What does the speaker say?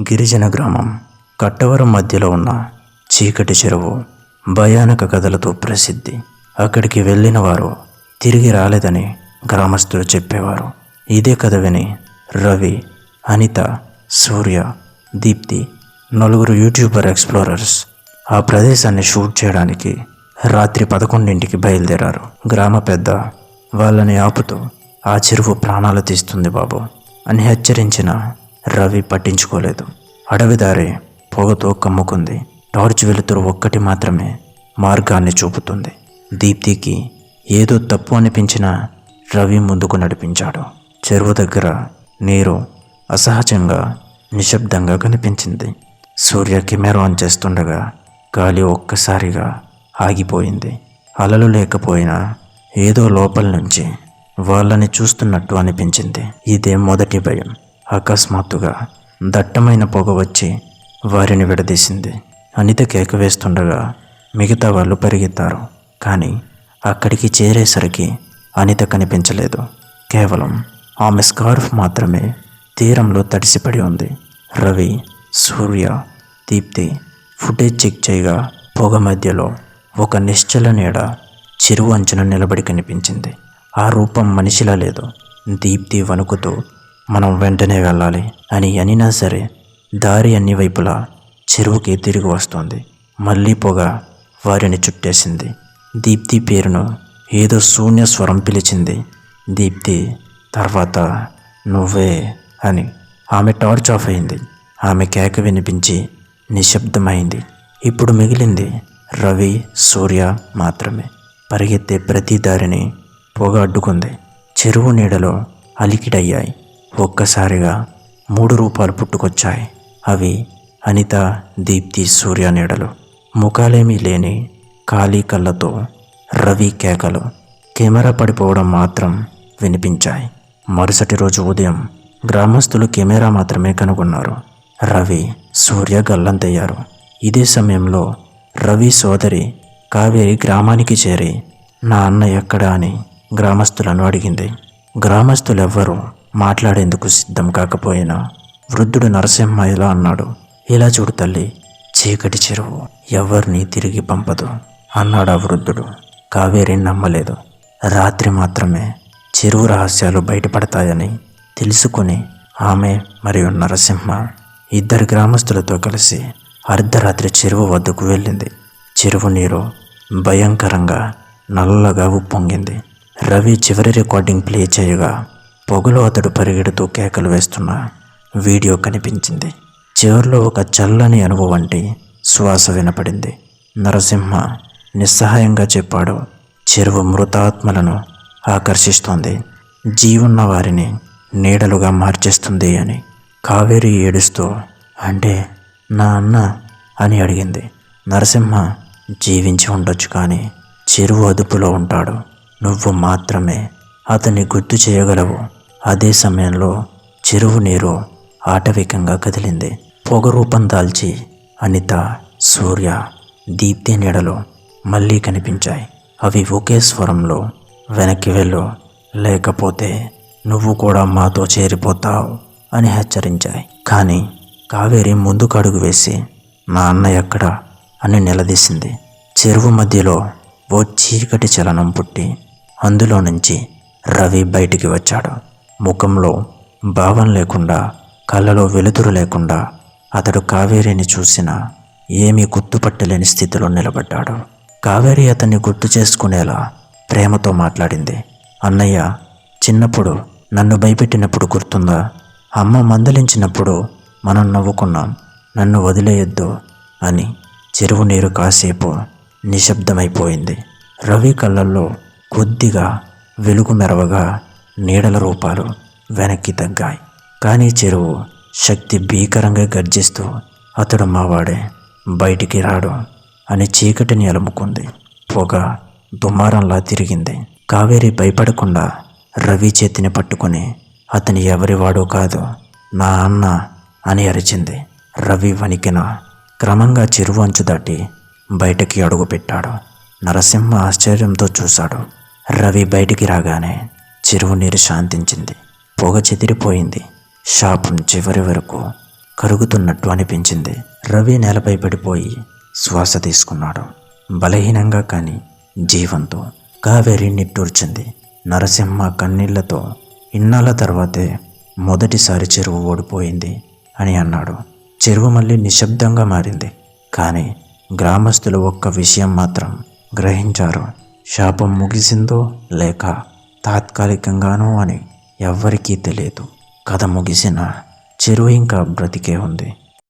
గిరిజన గ్రామం. కట్టవరం మధ్యలో ఉన్న చీకటి చెరువు భయానక కథలతో ప్రసిద్ధి. అక్కడికి వెళ్ళిన వారు తిరిగి రాలేదని గ్రామస్తులు చెప్పేవారు. ఇదే కథ విని రవి అనిత సూర్య దీప్తి నలుగురు యూట్యూబర్ ఎక్స్ప్లోరర్స్ ఆ ప్రదేశాన్ని షూట్ చేయడానికి రాత్రి పదకొండింటికి బయలుదేరారు. గ్రామ పెద్ద వాళ్ళని ఆపుతూ ఆ చెరువు ప్రాణాలు తీస్తుంది బాబు అని హెచ్చరించిన రవి పట్టించుకోలేదు. అడవిదారి పొగతో కమ్ముకుంది. టార్చ్ వెలుతురు ఒక్కటి మాత్రమే మార్గాన్ని చూపుతుంది. దీప్తికి ఏదో తప్పు అనిపించిన రవి ముందుకు నడిపించాడు. చెరువు దగ్గర నీరు అసహజంగా నిశ్శబ్దంగా కనిపించింది. సూర్య కెమెరా ఆన్ చేస్తుండగా గాలి ఒక్కసారిగా ఆగిపోయింది. అలలు లేకపోయినా ఏదో లోపల నుంచి వాళ్ళని చూస్తున్నట్టు అనిపించింది. ఇదే మొదటి భయం. అకస్మాత్తుగా దట్టమైన పొగ వచ్చి వారిని విడదీసింది. అనిత కేక వేస్తుండగా మిగతా వాళ్ళు పరిగెత్తారు. కానీ అక్కడికి చేరేసరికి అనిత కనిపించలేదు. కేవలం ఆమె స్కార్ఫ్ మాత్రమే తీరంలో తడిసిపడి ఉంది. రవి సూర్య దీప్తి ఫుటేజ్ చెక్ చేయగా పొగ మధ్యలో ఒక నిశ్చల నీడ చెరువు అంచున నిలబడి కనిపించింది. ఆ రూపం మనిషిలా లేదు. దీప్తి వణుకుతూ మనం వెంటనే వెళ్ళాలి అని అనినా సరే దారి అన్ని వైపులా చెరువుకి తిరిగి వస్తోంది. మళ్ళీ పొగ వారిని చుట్టేసింది. దీప్తి పేరును ఏదో శూన్య స్వరం పిలిచింది. దీప్తి తర్వాత నువ్వే అని. ఆమె టార్చ్ ఆఫ్ అయింది. ఆమె కేక వినిపించి నిశ్శబ్దమైంది. ఇప్పుడు మిగిలింది రవి సూర్య మాత్రమే. పరిగెత్తే ప్రతి దారిని పొగ అడ్డుకుంది. చెరువు నీడలో అలికిడయ్యాయి. ఒక్కసారిగా మూడు రూపాలు పుట్టుకొచ్చాయి. అవి అనిత దీప్తి సూర్య నీడలు. ముఖాలేమీ లేని ఖాళీ కళ్ళతో రవి కేకలు కెమెరా పడిపోవడం మాత్రం వినిపించాయి. మరుసటి రోజు ఉదయం గ్రామస్తులు కెమెరా మాత్రమే కనుగొన్నారు. రవి సూర్య గల్లంతయ్యారు. ఇదే సమయంలో రవి సోదరి కావేరి గ్రామానికి చేరి నా అన్న ఎక్కడా? అని గ్రామస్తులను అడిగింది. గ్రామస్తులెవ్వరూ మాట్లాడేందుకు సిద్ధం కాకపోయినా వృద్ధుడు నరసింహ ఇలా అన్నాడు. ఇలా చూడు తల్లి చీకటి చెరువు ఎవరిని తిరిగి పంపదు అన్నాడు ఆ వృద్ధుడు. కావేరి నమ్మలేదు. రాత్రి మాత్రమే చెరువు రహస్యాలు బయటపడతాయని తెలుసుకుని ఆమె మరియు నరసింహ ఇద్దరు గ్రామస్తులతో కలిసి అర్ధరాత్రి చెరువు వద్దకు వెళ్ళింది. చెరువు నీరు భయంకరంగా నల్లగా ఉప్పొంగింది. రవి చివరి రికార్డింగ్ ప్లే చేయగా పొగలో అతడు పరిగెడుతూ కేకలు వేస్తున్న వీడియో కనిపించింది. చివరిలో ఒక చల్లని అనుభవం వంటి శ్వాస వినపడింది. నరసింహ నిస్సహాయంగా చెప్పాడు చెరువు మృతాత్మలను ఆకర్షిస్తోంది. జీవున్న వారిని నీడలుగా మార్చేస్తుంది అని. కావేరి ఏడుస్తూ అంటే నా అన్న అని అడిగింది. నరసింహ జీవించి ఉండొచ్చు కానీ చెరువు అదుపులో ఉంటాడు. నువ్వు మాత్రమే అతన్ని గుర్తు చేయగలవు. అదే సమయంలో చెరువు నీరు ఆటవికంగా కదిలింది. పొగ రూపం దాల్చి అనిత సూర్య దీప్తి నీడలు మళ్ళీ కనిపించాయి. అవి ఒకే స్వరంలో వెనక్కి వెళ్ళు లేకపోతే నువ్వు కూడా మాతో చేరిపోతావు అని హెచ్చరించాయి. కానీ కావేరి ముందుకు అడుగు వేసి నా అన్న ఎక్కడ? అని నిలదీసింది. చెరువు మధ్యలో ఓ చీకటి చలనం పుట్టి అందులో నుంచి రవి బయటికి వచ్చాడు. ముఖంలో భావం లేకుండా కళ్ళలో వెలుతురు లేకుండా అతడు కావేరిని చూసినా ఏమీ గుర్తుపట్టలేని స్థితిలో నిలబడ్డాడు. కావేరి అతన్ని గుర్తు చేసుకునేలా ప్రేమతో మాట్లాడింది. అన్నయ్య చిన్నప్పుడు నన్ను భయపెట్టినప్పుడు గుర్తుందా? అమ్మ మందలించినప్పుడు మనం నవ్వుకున్నాం. నన్ను వదిలేయొద్దు అని చెరువు నీరు కాసేపు నిశ్శబ్దమైపోయింది. రవి కళ్ళల్లో కొద్దిగా వెలుగు మెరవగా నీడల రూపాలు వెనక్కి తగ్గాయి. కానీ చెరువు శక్తి భీకరంగా గర్జిస్తూ అతడు మావాడే బయటికి రాడు అని చీకటిని అలుముకుంది. పొగ దుమారంలా తిరిగింది. కావేరి భయపడకుండా రవి చేతిని పట్టుకుని అతని ఎవరివాడో కాదు నా అన్న అని అరిచింది. రవి వణికిన క్రమంగా చెరువు అంచు దాటి బయటకి అడుగుపెట్టాడు. నరసింహ ఆశ్చర్యంతో చూశాడు. రవి బయటికి రాగానే చెరువు నీరు శాంతించింది. పొగ చెదిరిపోయింది. షాపు చివరి వరకు కరుగుతున్నట్టు అనిపించింది. రవి నేలపై పడిపోయి శ్వాస తీసుకున్నాడు. బలహీనంగా కానీ జీవంతో కావేరి నిట్టూర్చింది. నరసింహ కన్నీళ్ళతో ఇన్నాళ్ళ తర్వాతే మొదటిసారి చెరువు ఓడిపోయింది అని అన్నాడు. చెరువు మళ్ళీ నిశ్శబ్దంగా మారింది. కానీ గ్రామస్తులు ఒక్క విషయం మాత్రం గ్రహించారు. శాపం ముగిసిందో లేక తాత్కాలికంగానో అని ఎవ్వరికీ తెలియదు. కథ ముగిసిన చెరువు ఇంకా బ్రతికే ఉంది.